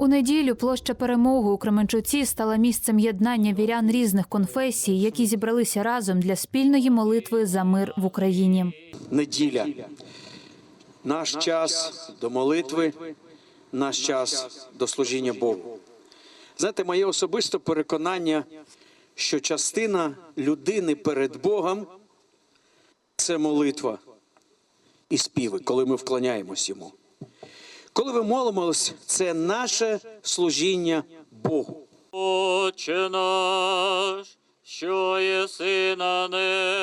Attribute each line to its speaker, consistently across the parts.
Speaker 1: У неділю площа перемоги у Кременчуці стала місцем єднання вірян різних конфесій, які зібралися разом для спільної молитви за мир в Україні.
Speaker 2: неділя. Наш час до молитви, наш час до служіння Богу. Знаєте, моє особисте переконання, що частина людини перед Богом це молитва і співи, коли ми вклоняємось йому. Коли ви молимось, це наше служіння Богу.
Speaker 3: Отче наш, що єси на небесах,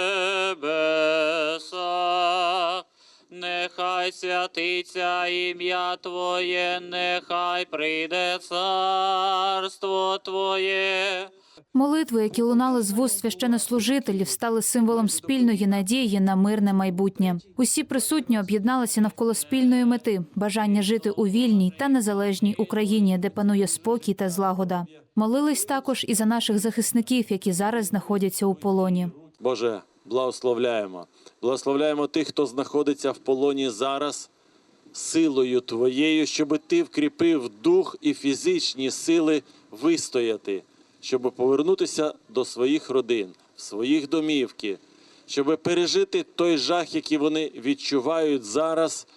Speaker 3: нехай святиться ім'я Твоє, нехай прийде царство Твоє.
Speaker 1: Молитви, які лунали з вуст священнослужителів, стали символом спільної надії на мирне майбутнє. Усі присутні об'єдналися навколо спільної мети бажання жити у вільній та незалежній Україні, де панує спокій та злагода. Молились також і за наших захисників, які зараз знаходяться у полоні.
Speaker 4: Боже, благословляємо. Благословляємо тих, хто знаходиться в полоні зараз, силою Твоєю, щоб Ти вкріпив дух і фізичні сили вистояти, щоб повернутися до своїх родин, в своїх домівки, щоб пережити той жах, який вони відчувають зараз.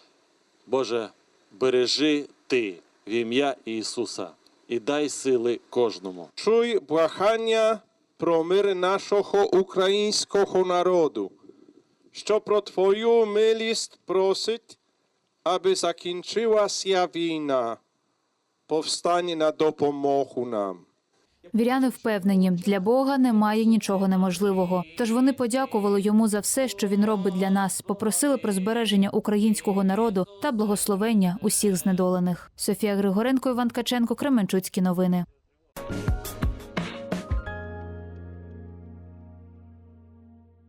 Speaker 4: Боже, бережи Ти в ім'я Ісуса і дай сили кожному.
Speaker 5: Чуй прохання про мир нашого українського народу, що про Твою милість просить, аби закінчилася війна. Повстань на допомогу нам.
Speaker 1: Віряни впевнені, для Бога немає нічого неможливого. Тож вони подякували йому за все, що він робить для нас, попросили про збереження українського народу та благословення усіх знедолених. Софія Григоренко, Іван Ткаченко, Кременчуцькі новини.